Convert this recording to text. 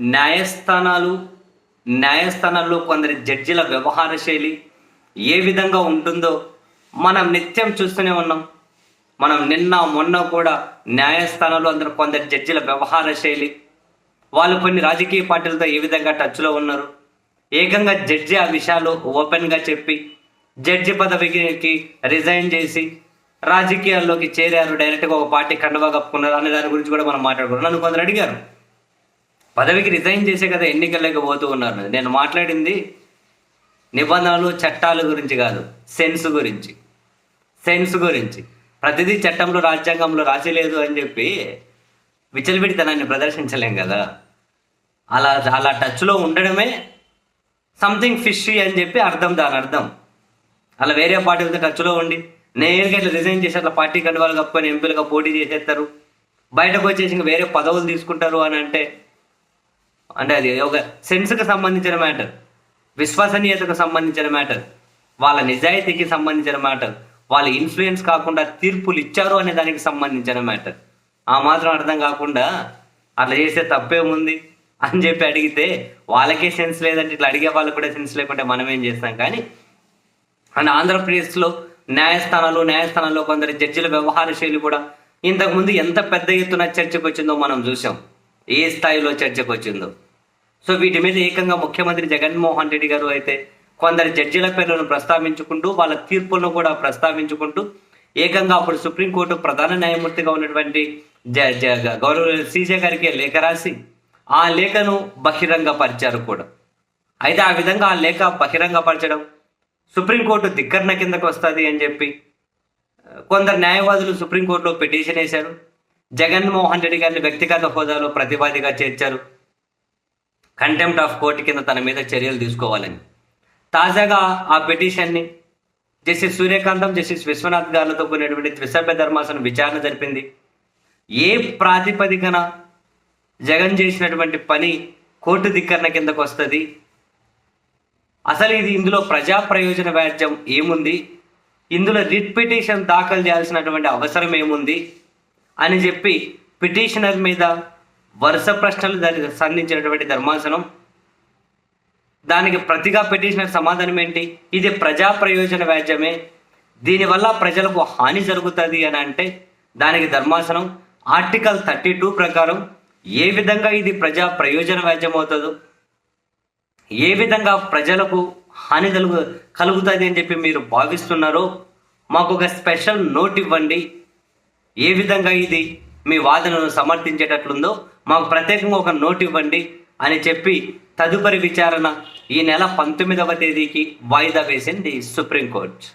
న్యాయస్థానాలు న్యాయస్థానాల్లో కొందరి జడ్జిల వ్యవహార శైలి ఏ విధంగా ఉంటుందో మనం నిత్యం చూస్తూనే ఉన్నాం. మనం నిన్న మొన్న కూడా న్యాయస్థానాల్లో అందరు కొందరి జడ్జిల వ్యవహార శైలి వాళ్ళు కొన్ని రాజకీయ పార్టీలతో ఏ విధంగా టచ్లో ఉన్నారు. ఏకంగా జడ్జి ఆ విషయాలు ఓపెన్గా చెప్పి జడ్జి పదవికి రిజైన్ చేసి రాజకీయాల్లోకి చేరారు. డైరెక్ట్గా ఒక పార్టీ కండవా కప్పుకున్నారు అనే దాని గురించి కూడా మనం మాట్లాడుకున్నాం. నన్ను కొందరు అడిగారు. పదవికి రిజైన్ చేసే కదా ఎన్నికల్లోకి పోతూ ఉన్నారు. నేను మాట్లాడింది నిబంధనలు చట్టాల గురించి కాదు సెన్స్ గురించి. సెన్స్ గురించి. ప్రతిదీ చట్టంలో రాజ్యాంగంలో రాసిలేదు అని చెప్పి విచ్చలబెడితనాన్ని ప్రదర్శించలేం కదా. అలా అలా టచ్లో ఉండడమే సంథింగ్ ఫిష్ అని చెప్పి అర్థం దాని అర్థం. అలా వేరే పార్టీలతో టచ్లో ఉండి నేరుగా ఇట్లా రిజైన్ చేసి అట్లా పార్టీ కండువాలు కప్పుకొని ఎంపీలుగా పోటీ చేసేస్తారు. బయటకు వచ్చేసి ఇంకా వేరే పదవులు తీసుకుంటారు అని అంటే అంటే అది ఒక సెన్స్కి సంబంధించిన మ్యాటర్ విశ్వసనీయతకు సంబంధించిన మ్యాటర్ వాళ్ళ నిజాయితీకి సంబంధించిన మ్యాటర్ వాళ్ళ ఇన్ఫ్లుయెన్స్ కాకుండా తీర్పులు ఇచ్చారు అనే దానికి సంబంధించిన మ్యాటర్ ఆ మాత్రం అర్థం కాకుండా అట్లా చేస్తే తప్పేముంది అని చెప్పి అడిగితే వాళ్ళకే సెన్స్ లేదంటే ఇట్లా అడిగే వాళ్ళకి కూడా సెన్స్ లేకుంటే మనం ఏం చేస్తాం? కానీ అండ్ ఆంధ్రప్రదేశ్లో న్యాయస్థానాలు న్యాయస్థానాల్లో కొందరు జడ్జిల వ్యవహార శైలి కూడా ఇంతకుముందు ఎంత పెద్ద ఎత్తున చర్చకు వచ్చిందో మనం చూసాం ఏ స్థాయిలో చర్చకు వచ్చిందో. సో వీటి మీద ఏకంగా ముఖ్యమంత్రి జగన్మోహన్ రెడ్డి గారు అయితే కొందరు జడ్జీల పేర్లను ప్రస్తావించుకుంటూ వాళ్ళ తీర్పులను కూడా ప్రస్తావించుకుంటూ ఏకంగా అప్పుడు సుప్రీంకోర్టు ప్రధాన న్యాయమూర్తిగా ఉన్నటువంటి గౌరవ సీజే గారికి లేఖ రాసి ఆ లేఖను బహిరంగపరిచారు కూడా. అయితే ఆ విధంగా ఆ లేఖ బహిరంగపరచడం సుప్రీంకోర్టు ధిక్కరణ కిందకు వస్తుంది అని చెప్పి కొందరు న్యాయవాదులు సుప్రీంకోర్టులో పిటిషన్ వేశారు. జగన్మోహన్ రెడ్డి గారిని వ్యక్తిగత హోదాలో ప్రతివాదిగా చేర్చారు. కంటెంప్ట్ ఆఫ్ కోర్టు కింద తన మీద చర్యలు తీసుకోవాలని. తాజాగా ఆ పిటిషన్ని జస్టిస్ సూర్యకాంతం జస్టిస్ విశ్వనాథ్ గారులతో కూడినటువంటి త్రిసభ్య ధర్మాసనం విచారణ జరిపింది. ఏ ప్రాతిపదికన జగన్ చేసినటువంటి పని కోర్టు ధిక్కరణ కిందకు వస్తుంది? అసలు ఇది ఇందులో ప్రజా ప్రయోజన వ్యాజ్యం ఏముంది? ఇందులో రిట్ పిటిషన్ దాఖలు చేయాల్సినటువంటి అవసరం ఏముంది? అని చెప్పి పిటిషనర్ మీద వరుస ప్రశ్నలు దానికి సంధించినటువంటి ధర్మాసనం. దానికి ప్రతిగా పిటిషనర్ సమాధానం ఏంటి? ఇది ప్రజా ప్రయోజన వ్యాజ్యమే. దీనివల్ల ప్రజలకు హాని జరుగుతుంది అని అంటే దానికి ధర్మాసనం ఆర్టికల్ థర్టీ టూ ప్రకారం ఏ విధంగా ఇది ప్రజా ప్రయోజన వ్యాజ్యం అవుతుందో ఏ విధంగా ప్రజలకు హాని కలుగు కలుగుతుంది అని చెప్పి మీరు భావిస్తున్నారో మాకు ఒక స్పెషల్ నోట్ ఇవ్వండి. ఏ విధంగా ఇది మీ వాదనను సమర్థించేటట్లుందో మాకు ప్రత్యేకంగా ఒక నోట్ ఇవ్వండి అని చెప్పి తదుపరి విచారణ ఈ నెల పంతొమ్మిదవ తేదీకి వాయిదా వేసింది సుప్రీంకోర్టు.